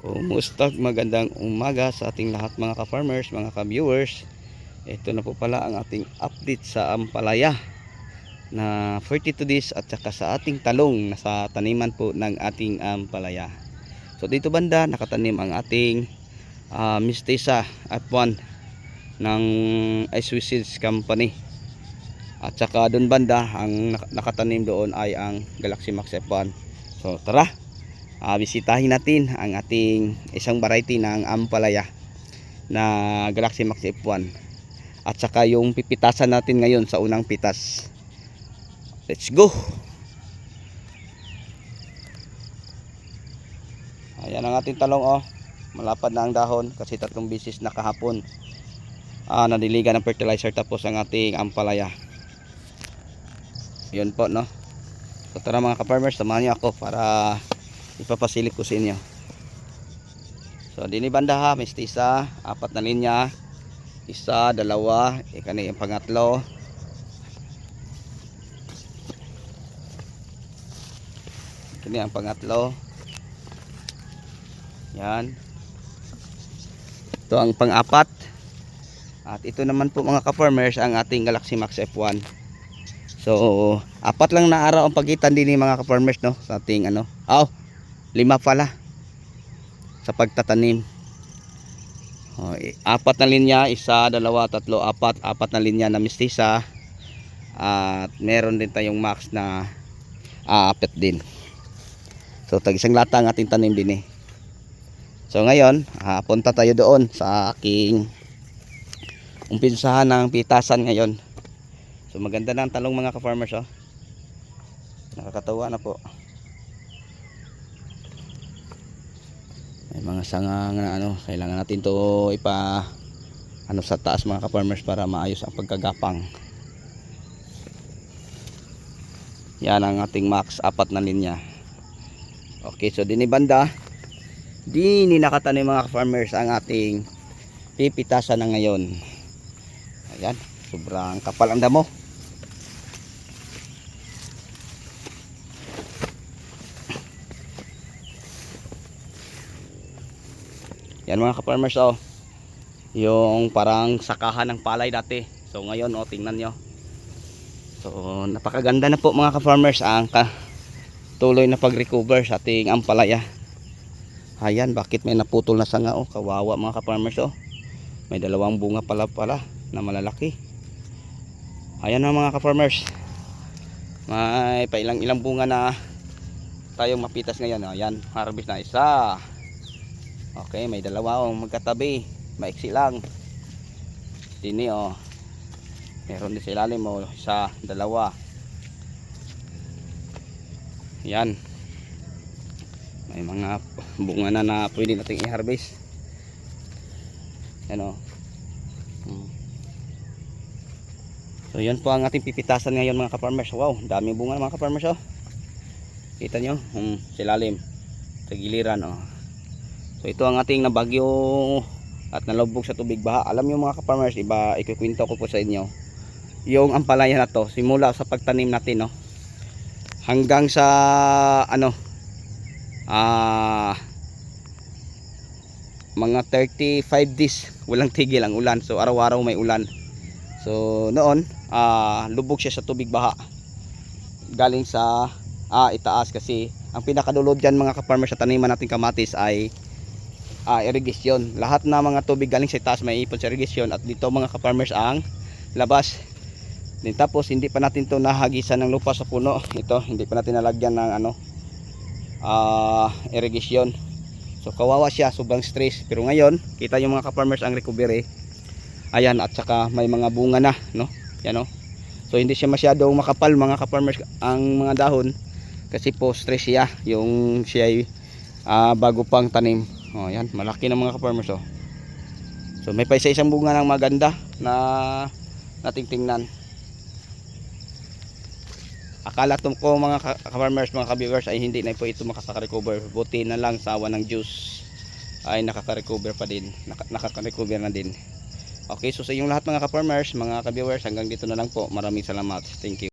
Kumusta? Magandang umaga sa ating lahat mga ka-farmers, mga ka-viewers. Ito na po pala ang ating update sa Ampalaya na 42 days at saka sa ating talong na sa taniman po ng ating Ampalaya. So dito banda nakatanim ang ating uh, Mistisa F1 ng Ice Company. At saka doon banda ang nak- nakatanim doon ay ang Galaxy Max F1. So tara, uh, bisitahin natin ang ating isang variety ng ampalaya na Galaxy Max F1 at saka yung pipitasan natin ngayon sa unang pitas. Let's go! Ayan ang ating talong oh. Malapad na ang dahon kasi tatlong bisis na kahapon. Ah, nadiligan ng fertilizer tapos ang ating ampalaya. Yun po no? So tara mga ka-farmers samahan niyo ako para ipapasilip ko sa inyo. So dini banda ha may apat na linya. Isa dalawa. Ikani yung pangatlo. Kini ang pangatlo. Yan. Ito ang pang-apat. At ito naman po mga ka-farmers ang ating Galaxy Max F1 so apat lang na araw ang pagitan din ni mga ka-farmers no? Sa ating ano? Aw lima pala sa pagtatanim. O, apat na linya isa, dalawa, tatlo, apat apat na linya na mistisa. At meron din tayong max na aapit din. So tag isang lata ang ating tanim din eh. So ngayon ah, punta tayo doon sa aking umpisahan ng pitasan ngayon. So maganda na ang talong mga ka-farmers oh. Nakakatawa na po mga sanga na ano kailangan natin to ipa ano sa taas mga ka-farmers para maayos ang pagkagapang. Yan ang ating max apat na linya. Okay so dinibanda di ni nakatanim mga ka-farmers ang ating pipitasan na ngayon. Ayan sobrang kapal ang damo Yan mga ka-farmers oh. Yung parang sakahan ng palay dati. So ngayon oh tingnan nyo. So napakaganda na po mga ka-farmers ang ka tuloy na pag-recover sa ating ampalaya. Ayan, bakit may naputol na sanga oh, kawawa mga ka-farmers oh. May dalawang bunga pala pala na malalaki. Ayan na mga ka-farmers. May pa ilang ilang bunga na tayong mapitas ngayon. Ayan, harvest na isa. Okay, may dalawa oh, magkatabi. Maiksi lang. Dini oh. Meron din sa ilalim oh, isa, dalawa. Yan. May mga bunga na na pwede nating i-harvest. Yan oh. Hmm. So yan po ang ating pipitasan ngayon mga ka-farmers. Wow, daming bunga mga ka-farmers oh. Kita nyo? Hmm, sa ilalim. Sa giliran oh. So ito ang ating nabagyo at nalubog sa tubig baha. Alam niyo mga ka-farmers, iba ikukwento ko po sa inyo. Yung ampalaya na to, simula sa pagtanim natin, no. Hanggang sa ano ah mga 35 days walang tigil ang ulan. So araw-araw may ulan. So noon, ah lubog siya sa tubig baha. Galing sa ah, itaas kasi ang pinakadulo diyan mga ka-farmers sa taniman nating kamatis ay ah, irrigation. Lahat na mga tubig galing sa taas may ipon sa irrigation at dito mga ka-farmers ang labas. Din tapos hindi pa natin to nahagisan ng lupa sa puno. Ito, hindi pa natin nalagyan ng ano ah irrigation. So kawawa siya, sobrang stress. Pero ngayon, kita yung mga ka-farmers ang recovery. Ayan, at saka may mga bunga na, no? Yan, no? So hindi siya masyadong makapal mga ka-farmers ang mga dahon kasi po stress siya yung siya ah, bago pang tanim. Oh, yan, malaki ng mga ka-farmers oh. So may pa isa-isang bunga ng maganda na nating tingnan. Akala ko mga ka- ka-farmers, mga ka-viewers ay hindi na po ito makaka-recover. Buti na lang sa awa ng juice ay nakaka-recover pa din. Naka- nakaka-recover na din. Okay, so sa inyong lahat mga ka-farmers, mga ka-viewers, hanggang dito na lang po. Maraming salamat. Thank you.